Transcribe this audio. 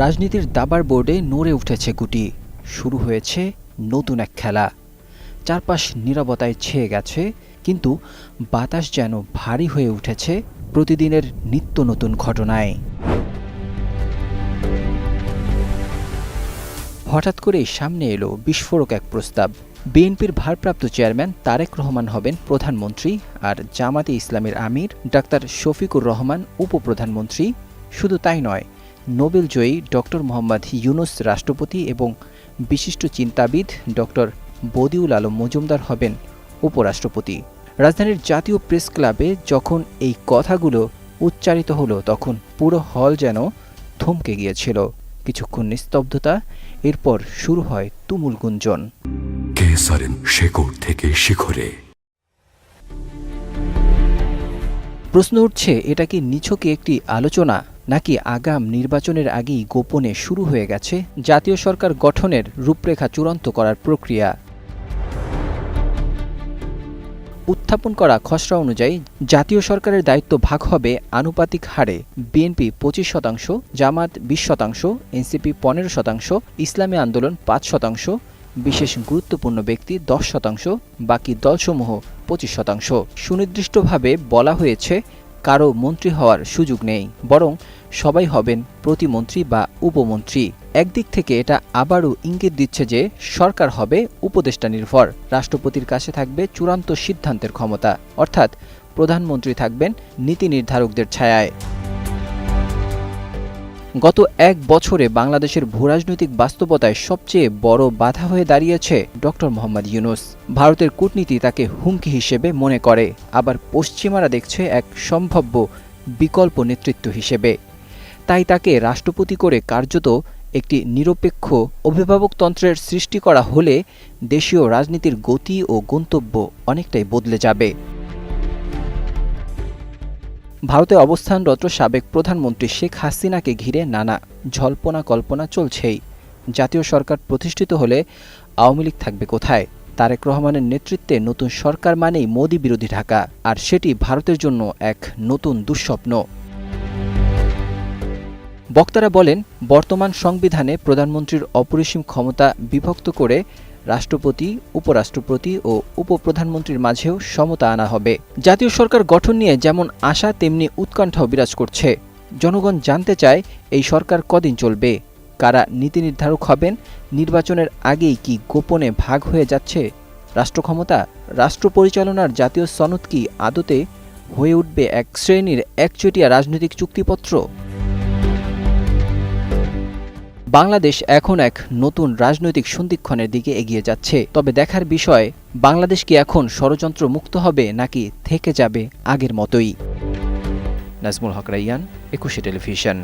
রাজনীতির দাবার বোর্ডে নড়ে উঠেছে গুটি। শুরু হয়েছে নতুন এক খেলা। চারপাশ নীরবতায় ছেয়ে গেছে, কিন্তু বাতাস যেন ভারী হয়ে উঠেছে প্রতিদিনের নিত্য নতুন ঘটনায়। হঠাৎ করেই সামনে এলো বিস্ফোরক এক প্রস্তাব। বিএনপির ভারপ্রাপ্ত চেয়ারম্যান তারেক রহমান হবেন প্রধানমন্ত্রী আর জামাতে ইসলামের আমির ডাক্তার শফিকুর রহমান উপপ্রধানমন্ত্রী। শুধু তাই নয় নোবেল জয়ী ডক্টর মোহাম্মদ ইউনুস রাষ্ট্রপতি এবং বিশিষ্ট চিন্তাবিদ ডক্টর বদিউল আলম মজুমদার হবেন উপরাষ্ট্রপতি। রাজধানীর জাতীয় প্রেস ক্লাবে যখন এই কথাগুলো উচ্চারিত হলো তখন পুরো হল যেন থমকে গিয়েছিল। কিছুক্ষণ নিস্তব্ধতা এরপর শুরু হয় তুমুল গুঞ্জন। কেসারেন শেকড় থেকে শিখরে। প্রশ্ন উঠছে এটা কি নিছকে একটি আলোচনা? নাকি আগাম নির্বাচনের আগেই গোপনে শুরু হয়ে গেছে জাতীয় সরকার গঠনের রূপরেখা চূড়ান্ত করার প্রক্রিয়া। উত্থাপন করা খসড়া অনুযায়ী জাতীয় সরকারের দায়িত্ব ভাগ হবে আনুপাতিক হারে বিএনপি পঁচিশ শতাংশ, জামাত বিশ শতাংশ, এনসিপি পনেরো শতাংশ, ইসলামী আন্দোলন পাঁচ শতাংশ, বিশেষ গুরুত্বপূর্ণ ব্যক্তি দশ শতাংশ, বাকি দলসমূহ পঁচিশ শতাংশ। সুনির্দিষ্টভাবে বলা হয়েছে কারও মন্ত্রী হওয়ার সুযোগ নেই, বরং সবাই হবেন প্রতিমন্ত্রী বা উপমন্ত্রী। একদিক থেকে এটা আবারও ইঙ্গিত দিচ্ছে যে সরকার হবে উপদেষ্টা নির্ভর। রাষ্ট্রপতির কাছে থাকবে চূড়ান্ত সিদ্ধান্তের ক্ষমতা, অর্থাৎ প্রধানমন্ত্রী থাকবেন নীতি নির্ধারকদের ছায়ায়। গত এক বছরে বাংলাদেশের ভূরাজনৈতিক বাস্তবতায় সবচেয়ে বড় বাধা হয়ে দাঁড়িয়েছে ডক্টর মোহাম্মদ ইউনুস। ভারতের কূটনীতি তাকে হুমকি হিসেবে মনে করে। আবার পশ্চিমারা দেখছে এক সম্ভাব্য বিকল্প নেতৃত্ব হিসেবে। তাই তাকে রাষ্ট্রপতি করে কার্যত একটি নিরপেক্ষ অভিভাবকতন্ত্রের সৃষ্টি করা হলে দেশীয় রাজনীতির গতি ও গন্তব্য অনেকটাই বদলে যাবে। ভারতে অবস্থানরত সাবেক প্রধানমন্ত্রী শেখ হাসিনাকে ঘিরে নানা জল্পনা কল্পনা চলছেই। জাতীয় সরকার প্রতিষ্ঠিত হলে আওয়ামী লীগ থাকবে কোথায়? তারেক রহমানের নেতৃত্বে নতুন সরকার মানেই মোদী বিরোধী ঢাকা, আর সেটি ভারতের জন্য এক নতুন দুঃস্বপ্ন। বক্তারা বলেন, বর্তমান সংবিধানে প্রধানমন্ত্রীর অপরিসীম ক্ষমতা বিভক্ত করে রাষ্ট্রপতি, উপরাষ্ট্রপতি ও উপপ্রধানমন্ত্রীর মাঝেও সমতা আনা হবে। জাতীয় সরকার গঠন নিয়ে যেমন আশা, তেমনি উৎকণ্ঠাও বিরাজ করছে। জনগণ জানতে চায়, এই সরকার কদিন চলবে? কারা নীতি নির্ধারক হবেন? নির্বাচনের আগেই কি গোপনে ভাগ হয়ে যাচ্ছে? রাষ্ট্রক্ষমতা, রাষ্ট্র পরিচালনার জাতীয় সনদ কি আদতে হয়ে উঠবে এক শ্রেণির একচেটিয়া রাজনৈতিক চুক্তিপত্র? বাংলাদেশ এখন এক নতুন রাজনৈতিক সন্ধিক্ষণের দিকে এগিয়ে যাচ্ছে। তবে দেখার বিষয়, বাংলাদেশ কি এখন ষড়যন্ত্র মুক্ত হবে নাকি থেকে যাবে আগের মতোই? নাজমুল হকরাইয়ান একুশে টেলিভিশন।